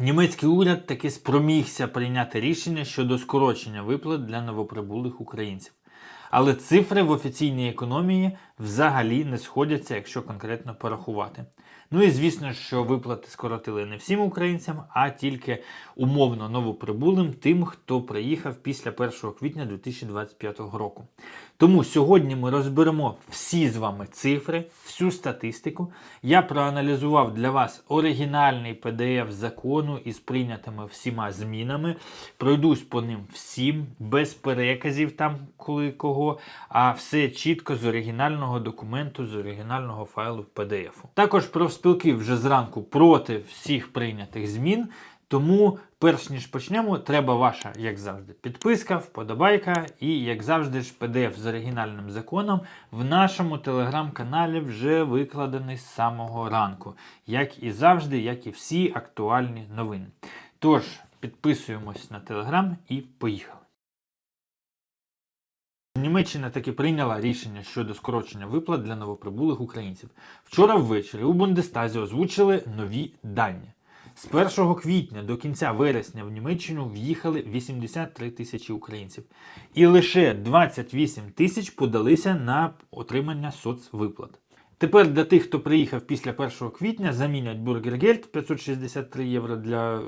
Німецький уряд таки спромігся прийняти рішення щодо скорочення виплат для новоприбулих українців. Але цифри в офіційній економії взагалі не сходяться, якщо конкретно порахувати. Ну і звісно, що виплати скоротили не всім українцям, а тільки умовно новоприбулим тим, хто приїхав після 1 квітня 2025 року. Тому сьогодні ми розберемо всі з вами цифри, всю статистику. Я проаналізував для вас оригінальний PDF закону із прийнятими всіма змінами. Пройдусь по ним всім, без переказів там коли кого, а все чітко з оригінального документу, з оригінального файлу PDF. Також профспілки вже зранку проти всіх прийнятих змін. Тому, перш ніж почнемо, треба ваша, як завжди, підписка, вподобайка і, як завжди, ж PDF з оригінальним законом в нашому телеграм-каналі вже викладений з самого ранку, як і завжди, як і всі актуальні новини. Тож, підписуємось на телеграм і поїхали. Німеччина таки прийняла рішення щодо скорочення виплат для новоприбулих українців. Вчора ввечері у Бундестазі озвучили нові дані. З 1 квітня до кінця вересня в Німеччину в'їхали 83 тисячі українців, і лише 28 тисяч подалися на отримання соцвиплат. Тепер для тих, хто приїхав після 1 квітня, замінять бюргергельд 563 євро для е,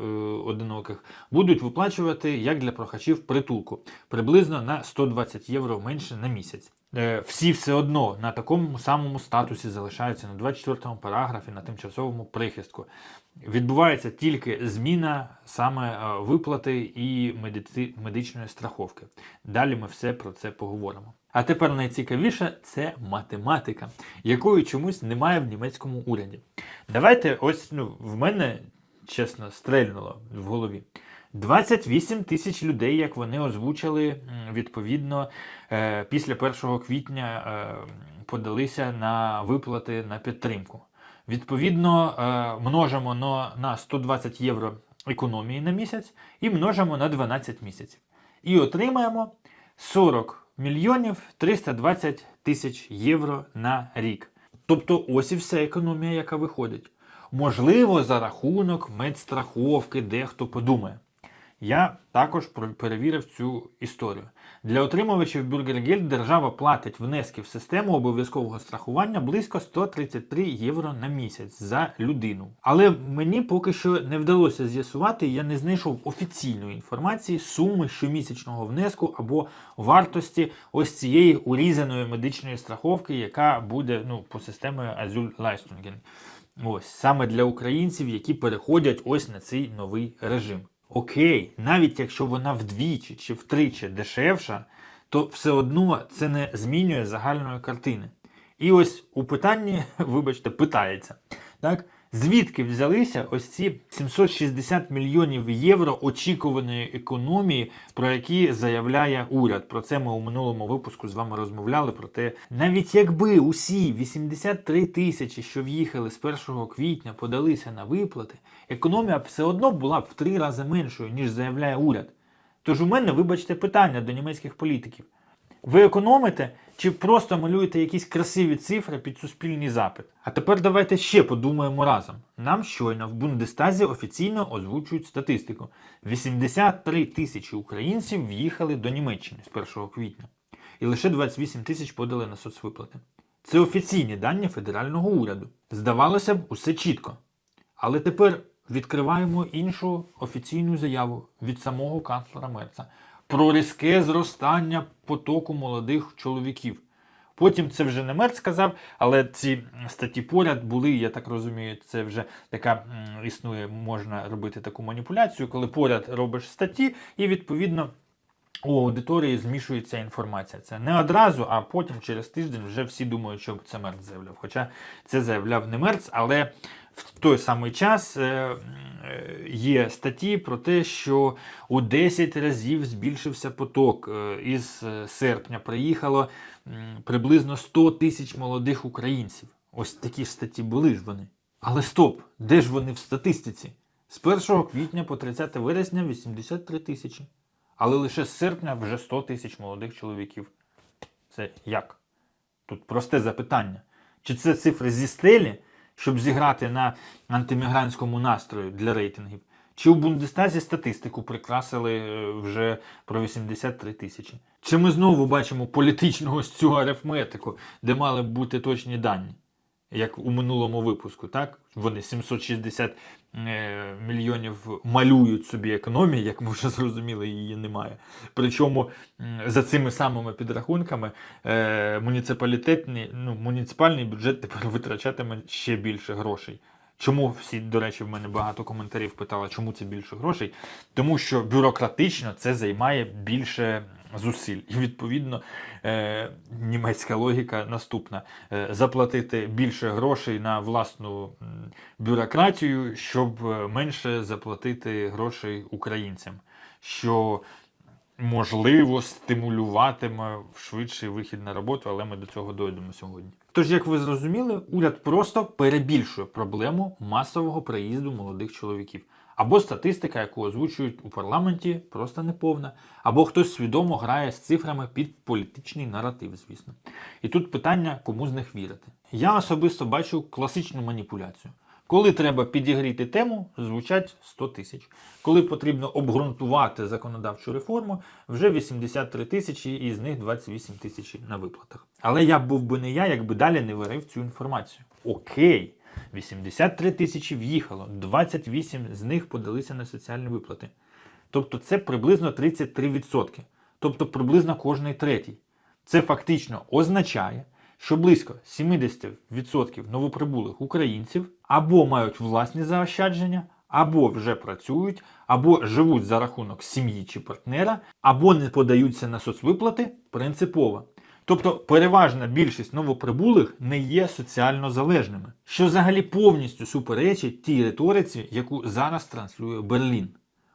одиноких, будуть виплачувати як для прохачів притулку, приблизно на 120 євро менше на місяць. Е, всі все одно на такому самому статусі залишаються на 24 параграфі на тимчасовому прихистку. Відбувається тільки зміна саме е, виплати і медици- медичної страховки. Далі ми все про це поговоримо. А тепер найцікавіше це математика, якої чомусь немає в німецькому уряді. Давайте ось ну, в мене чесно стрельнуло в голові. 28 тисяч людей, як вони озвучили, відповідно, е, після 1 квітня е, подалися на виплати на підтримку. Відповідно, е, множимо на, на 120 євро економії на місяць і множимо на 12 місяців. І отримаємо 40 мільйонів 320 тисяч євро на рік. Тобто ось і вся економія, яка виходить. Можливо, за рахунок медстраховки дехто подумає. Я також перевірив цю історію. Для отримувачів Бюргергельд держава платить внески в систему обов'язкового страхування близько 133 євро на місяць за людину. Але мені поки що не вдалося з'ясувати, я не знайшов офіційної інформації суми щомісячного внеску або вартості ось цієї урізаної медичної страховки, яка буде ну, по системі Azul Leistungen. Ось саме для українців, які переходять ось на цей новий режим. Окей, навіть якщо вона вдвічі чи втричі дешевша, то все одно це не змінює загальної картини. І ось у питанні, вибачте, питається, так? Звідки взялися ось ці 760 мільйонів євро очікуваної економії, про які заявляє уряд? Про це ми у минулому випуску з вами розмовляли. Про те, навіть якби усі 83 тисячі, що в'їхали з 1 квітня, подалися на виплати, економія все одно була б в три рази меншою, ніж заявляє уряд. Тож у мене, вибачте, питання до німецьких політиків. Ви економите чи просто малюєте якісь красиві цифри під суспільний запит? А тепер давайте ще подумаємо разом. Нам щойно в Бундестазі офіційно озвучують статистику. 83 тисячі українців в'їхали до Німеччини з 1 квітня. І лише 28 тисяч подали на соцвиплати. Це офіційні дані федерального уряду. Здавалося б, усе чітко. Але тепер відкриваємо іншу офіційну заяву від самого канцлера Мерца про різке зростання потоку молодих чоловіків. Потім це вже не Мерц сказав, але ці статті поряд були, я так розумію, це вже така існує, можна робити таку маніпуляцію, коли поряд робиш статті, і відповідно у аудиторії змішується інформація. Це не одразу, а потім через тиждень вже всі думають, що це Мерц заявляв. Хоча це заявляв не Мерц, але в той самий час е, е, є статті про те, що у 10 разів збільшився поток. Е, Із серпня приїхало приблизно 100 тисяч молодих українців. Ось такі ж статті були ж вони. Але стоп, де ж вони в статистиці? З 1 квітня по 30 вересня 83 тисячі. Але лише з серпня вже 100 тисяч молодих чоловіків. Це як? Тут просте запитання. Чи це цифри зі стелі, щоб зіграти на антимігрантському настрою для рейтингів? Чи у Бундестазі статистику прикрасили е, вже про 83 тисячі? Чи ми знову бачимо політичну ось цю арифметику, де мали б бути точні дані? Як у минулому випуску, так? Вони 760 е, мільйонів малюють собі економії, як ми вже зрозуміли, її немає. Причому за цими самими підрахунками е, муніципалітетний, ну, муніципальний бюджет тепер витрачатиме ще більше грошей. Чому всі, до речі, в мене багато коментарів питали, чому це більше грошей? Тому що бюрократично це займає більше зусиль. І відповідно е, німецька логіка наступна: е, заплатити більше грошей на власну бюрократію, щоб е, менше заплатити грошей українцям. Що можливо стимулюватиме швидший вихід на роботу, але ми до цього дойдемо сьогодні. Тож, як ви зрозуміли, уряд просто перебільшує проблему масового приїзду молодих чоловіків. Або статистика, яку озвучують у парламенті, просто неповна, або хтось свідомо грає з цифрами під політичний наратив, звісно. І тут питання, кому з них вірити. Я особисто бачу класичну маніпуляцію. Коли треба підігріти тему, звучать 100 тисяч. Коли потрібно обґрунтувати законодавчу реформу, вже 83 тисячі, і з них 28 тисяч на виплатах. Але я був би не я, якби далі не варив цю інформацію. Окей, 83 тисячі в'їхало, 28 з них подалися на соціальні виплати. Тобто це приблизно 33%. Тобто приблизно кожний третій. Це фактично означає, що близько 70% новоприбулих українців або мають власні заощадження, або вже працюють, або живуть за рахунок сім'ї чи партнера, або не подаються на соцвиплати принципово. Тобто переважна більшість новоприбулих не є соціально залежними, що взагалі повністю суперечить тій риториці, яку зараз транслює Берлін.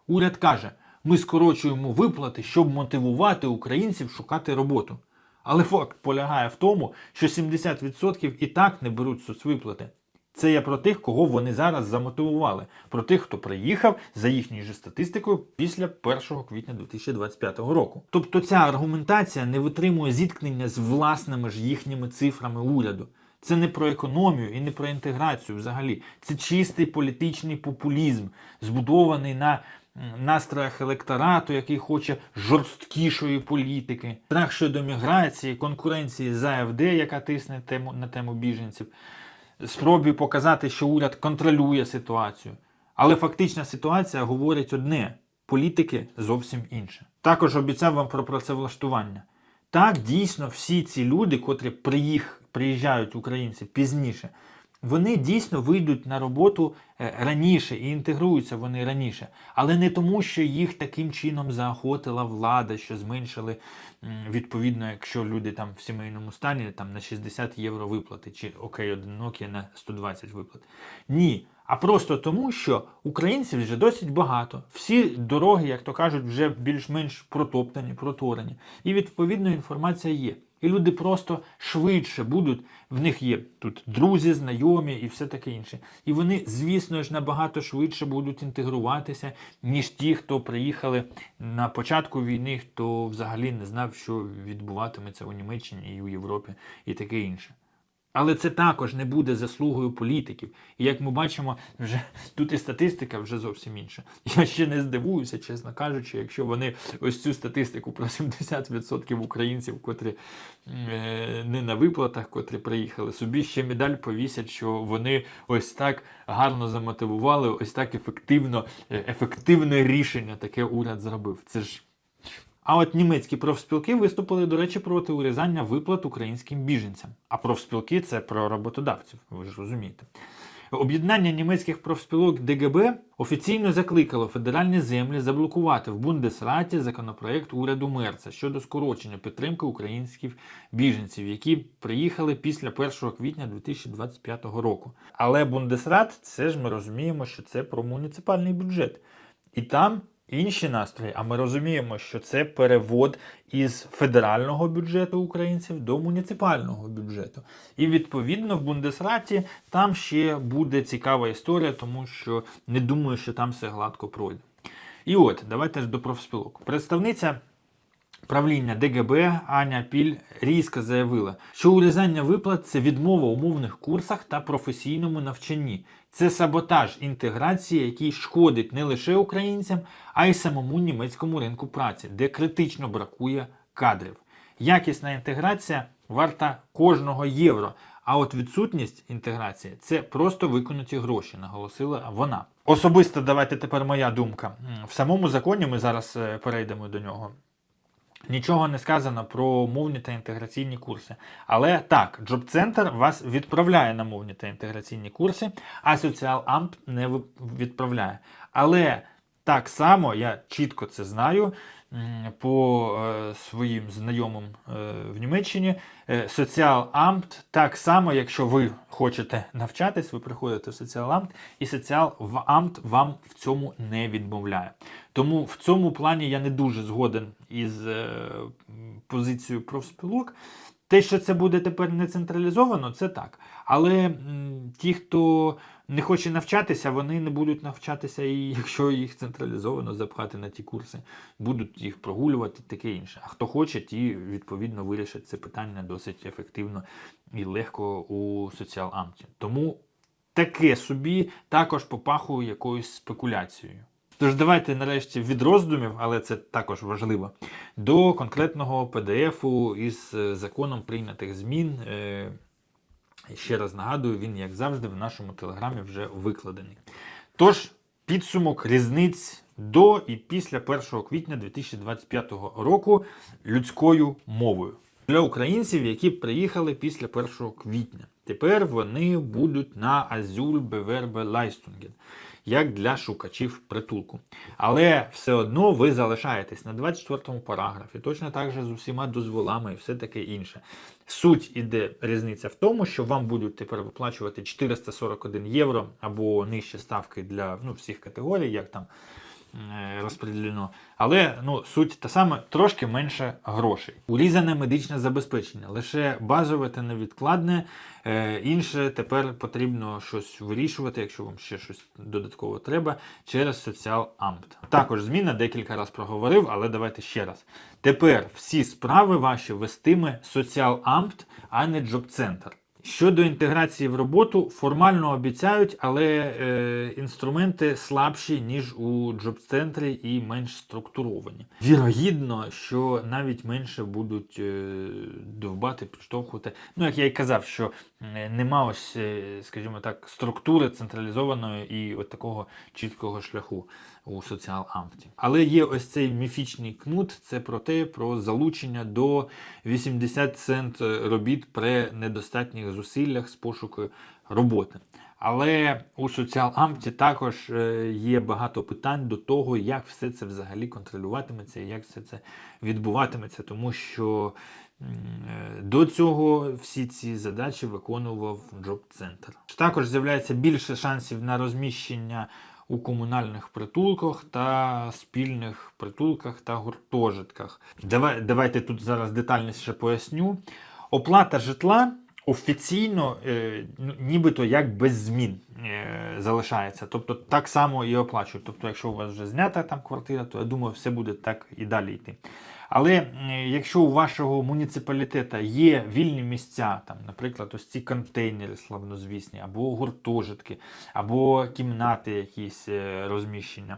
Уряд каже, ми скорочуємо виплати, щоб мотивувати українців шукати роботу. Але факт полягає в тому, що 70% і так не беруть соцвиплати. Це я про тих, кого вони зараз замотивували, про тих, хто приїхав за їхньою же статистикою після 1 квітня 2025 року. Тобто ця аргументація не витримує зіткнення з власними ж їхніми цифрами уряду. Це не про економію і не про інтеграцію взагалі. Це чистий політичний популізм, збудований на настроях електорату, який хоче жорсткішої політики, страх щодо міграції, конкуренції з АФД, яка тисне тему, на тему біженців, спробі показати, що уряд контролює ситуацію. Але фактична ситуація говорить одне: політики зовсім інше. Також обіцяв вам про працевлаштування. Так, дійсно, всі ці люди, котрі приїх, приїжджають українці пізніше, вони дійсно вийдуть на роботу е, раніше і інтегруються вони раніше. Але не тому, що їх таким чином заохотила влада, що зменшили відповідно, якщо люди там в сімейному стані там на 60 євро виплати, чи окей, одинокі на 120 виплат. Ні. А просто тому, що українців вже досить багато. Всі дороги, як то кажуть, вже більш-менш протоптані, проторені. І відповідно інформація є. І люди просто швидше будуть, в них є тут друзі, знайомі і все таке інше. І вони, звісно ж, набагато швидше будуть інтегруватися, ніж ті, хто приїхали на початку війни, хто взагалі не знав, що відбуватиметься у Німеччині і у Європі, і таке інше. Але це також не буде заслугою політиків. І як ми бачимо, вже тут і статистика вже зовсім інша. Я ще не здивуюся, чесно кажучи, якщо вони ось цю статистику про 70% українців, котрі е, не на виплатах, котрі приїхали, собі ще медаль повісять, що вони ось так гарно замотивували, ось так ефективно, е, ефективне рішення таке уряд зробив. Це ж а от німецькі профспілки виступили, до речі, проти урізання виплат українським біженцям. А профспілки це про роботодавців, ви ж розумієте. Об'єднання німецьких профспілок ДГБ офіційно закликало федеральні землі заблокувати в Бундесраті законопроект уряду Мерца щодо скорочення підтримки українських біженців, які приїхали після 1 квітня 2025 року. Але Бундесрат, це ж ми розуміємо, що це про муніципальний бюджет. І там інші настрої, а ми розуміємо, що це перевод із федерального бюджету українців до муніципального бюджету. І відповідно в Бундесраті там ще буде цікава історія, тому що не думаю, що там все гладко пройде. І от, давайте ж до профспілок. Представниця правління ДГБ Аня Піль різко заявила, що урізання виплат це відмова у мовних курсах та професійному навчанні. Це саботаж інтеграції, який шкодить не лише українцям, а й самому німецькому ринку праці, де критично бракує кадрів. Якісна інтеграція варта кожного євро. А от відсутність інтеграції це просто виконуті гроші, наголосила вона. Особисто давайте тепер моя думка. В самому законі ми зараз е, перейдемо до нього. Нічого не сказано про мовні та інтеграційні курси. Але так, Джоб-центр вас відправляє на мовні та інтеграційні курси, а Соціал-Амт не відправляє. Але так само я чітко це знаю по е, своїм знайомим е, в Німеччині. Е, Соціал-Амт так само, якщо ви хочете навчатись, ви приходите в Соціал-Амт, і Соціал-Амт вам в цьому не відмовляє. Тому в цьому плані я не дуже згоден із позицією профспілок. Те, що це буде тепер не централізовано, це так. Але м, ті, хто не хоче навчатися, вони не будуть навчатися, і якщо їх централізовано запхати на ті курси, будуть їх прогулювати, таке інше. А хто хоче, ті відповідно вирішать це питання досить ефективно і легко у соціал-амті. Тому таке собі також попахує якоюсь спекуляцією. Тож давайте нарешті від роздумів, але це також важливо, до конкретного PDF із е, законом прийнятих змін. Е, Ще раз нагадую, він, як завжди, в нашому телеграмі вже викладений. Тож, підсумок різниць до і після 1 квітня 2025 року людською мовою для українців, які приїхали після 1 квітня. Тепер вони будуть на Азюль Бевербе Лайстунген, як для шукачів притулку. Але все одно ви залишаєтесь на 24 му параграфі, точно так же з усіма дозволами і все таке інше. Суть іде різниця в тому, що вам будуть тепер виплачувати 441 євро або нижчі ставки для ну, всіх категорій, як там розподілено. Але ну, суть та сама, трошки менше грошей. Урізане медичне забезпечення, лише базове та невідкладне. Е, інше тепер потрібно щось вирішувати, якщо вам ще щось додатково треба, через соціал-амт. Також зміна декілька разів проговорив, але давайте ще раз. Тепер всі справи ваші вестиме соціал-амт, а не джоб-центр. Щодо інтеграції в роботу, формально обіцяють, але е, інструменти слабші, ніж у джоб-центрі і менш структуровані. Вірогідно, що навіть менше будуть е, довбати, підштовхувати. Ну, як я і казав, що нема ось, е, скажімо так, структури централізованої і от такого чіткого шляху у соціал-ампті. Але є ось цей міфічний кнут, це про те, про залучення до 80 цент робіт при недостатніх зусиллях з пошуку роботи. Але у соціал-ампті також е, є багато питань до того, як все це взагалі контролюватиметься і як все це відбуватиметься, тому що е, до цього всі ці задачі виконував джоб-центр. Також з'являється більше шансів на розміщення у комунальних притулках та спільних притулках та гуртожитках. Давай, давайте тут зараз детальніше поясню. Оплата житла офіційно е, ну, нібито як без змін е, залишається. Тобто так само і оплачують. Тобто, якщо у вас вже знята там квартира, то я думаю, все буде так і далі йти. Але якщо у вашого муніципалітету є вільні місця, там, наприклад, ось ці контейнери славнозвісні, або гуртожитки, або кімнати якісь е, розміщення.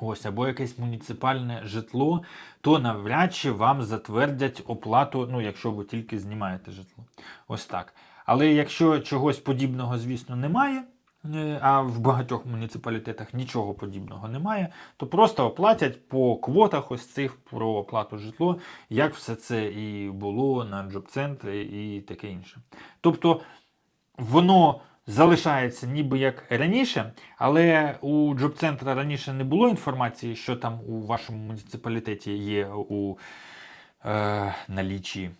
Ось, або якесь муніципальне житло, то навряд чи вам затвердять оплату, ну, якщо ви тільки знімаєте житло. Ось так. Але якщо чогось подібного, звісно, немає, а в багатьох муніципалітетах нічого подібного немає, то просто оплатять по квотах ось цих про оплату житло, як все це і було на джоб-центрі і таке інше. Тобто воно залишається ніби як раніше, але у джоб-центра раніше не було інформації, що там у вашому муніципалітеті є у е, налічі.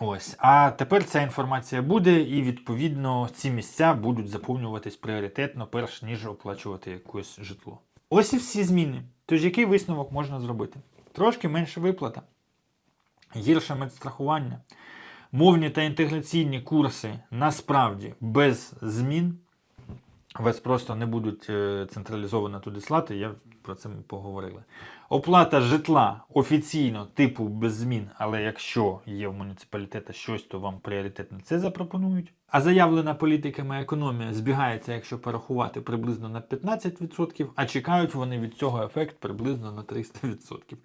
Ось, а тепер ця інформація буде, і відповідно ці місця будуть заповнюватись пріоритетно, перш ніж оплачувати якесь житло. Ось і всі зміни. Тож який висновок можна зробити? Трошки менше виплата, гірше медстрахування, мовні та інтеграційні курси насправді без змін. вас просто не будуть е, централізовано туди слати, я про це ми поговорили. Оплата житла офіційно, типу без змін, але якщо є в муніципалітета щось, то вам пріоритетно це запропонують. А заявлена політиками економія збігається, якщо порахувати, приблизно на 15%, а чекають вони від цього ефект приблизно на 300%.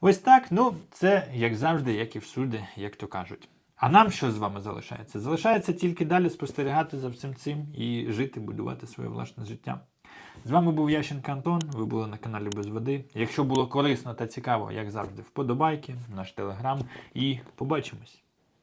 Ось так, ну це як завжди, як і всюди, як то кажуть. А нам що з вами залишається? Залишається тільки далі спостерігати за всім цим і жити, будувати своє власне життя. З вами був Ященко Антон. Ви були на каналі Без Води. Якщо було корисно та цікаво, як завжди, вподобайки, наш телеграм і побачимось.